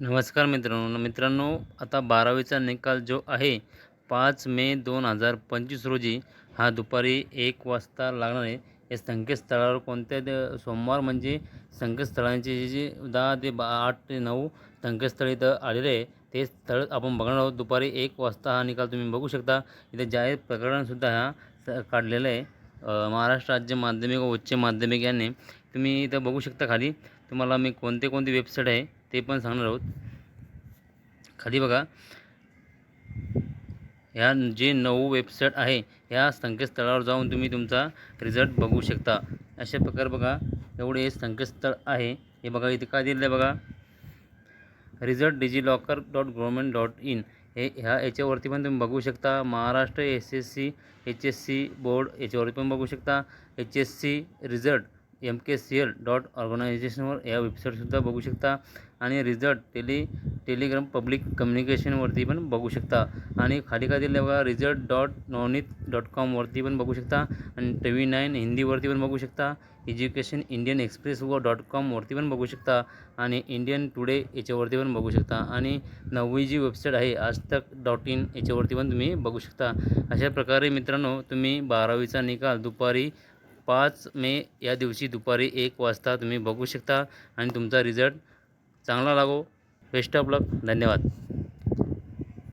नमस्कार मित्रांनो. मित्रांनो आता बारावीचा निकाल जो आहे पाच मे दोन हजार पंचवीस रोजी हा दुपारी एक वाजता लागणार आहे. या संकेतस्थळावर कोणत्या सोमवार म्हणजे संकेतस्थळांची जी जी दहा ते बा आठ ते नऊ संकेतस्थळ इथं आलेले आहे ते स्थळ आपण बघणार आहोत. दुपारी एक वाजता हा निकाल तुम्ही बघू शकता. इथे जाहीर प्रकरणसुद्धा हा स काढलेलं आहे. महाराष्ट्र राज्य माध्यमिक व उच्च माध्यमिक यांनी. तुम्ही इथं बघू शकता खाली. तुम्हाला मी कोणते कोणते वेबसाईट आहे ते पण सांगणार आहोत. खाली बघा. ह्या जे नऊ वेबसाईट आहे ह्या संकेतस्थळावर जाऊन तुम्ही तुमचा रिझल्ट बघू शकता. अशा प्रकारे बघा एवढे संकेतस्थळ आहे. हे बघा इथे काय दिलं आहे बघा. Result DigiLocker dot government dot in हे ह्या याच्यावरती पण तुम्ही बघू शकता. Maharashtra S S C H S C board याच्यावरती पण बघू शकता. H S C result M K C L dot ऑर्गनायझेशनवर या वेबसाईटसुद्धा बघू शकता. आणि रिझल्ट टेली टेलिग्राम पब्लिक कम्युनिकेशनवरती पण बघू शकता. आणि खाली काय दिलं बघा रिझल्ट डॉट नवनीत डॉट कॉमवरती पण बघू शकता. आणि टी व्ही नाईन हिंदीवरती पण बघू शकता. एज्युकेशन इंडियन एक्सप्रेस व डॉट कॉमवरती पण बघू शकता. आणि इंडियन टुडे याच्यावरती पण बघू शकता. आणि नववी जी वेबसाईट आहे आज तक डॉट इन याच्यावरती पण तुम्ही बघू शकता. अशा प्रकारे मित्रांनो तुम्ही बारावीचा निकाल दुपारी पाच मे या दिवशी दुपारी एक वाजता तुम्ही बघू शकता आणि तुमचा रिझल्ट चांगला लागो. बेस्ट ऑफ लक धन्यवाद.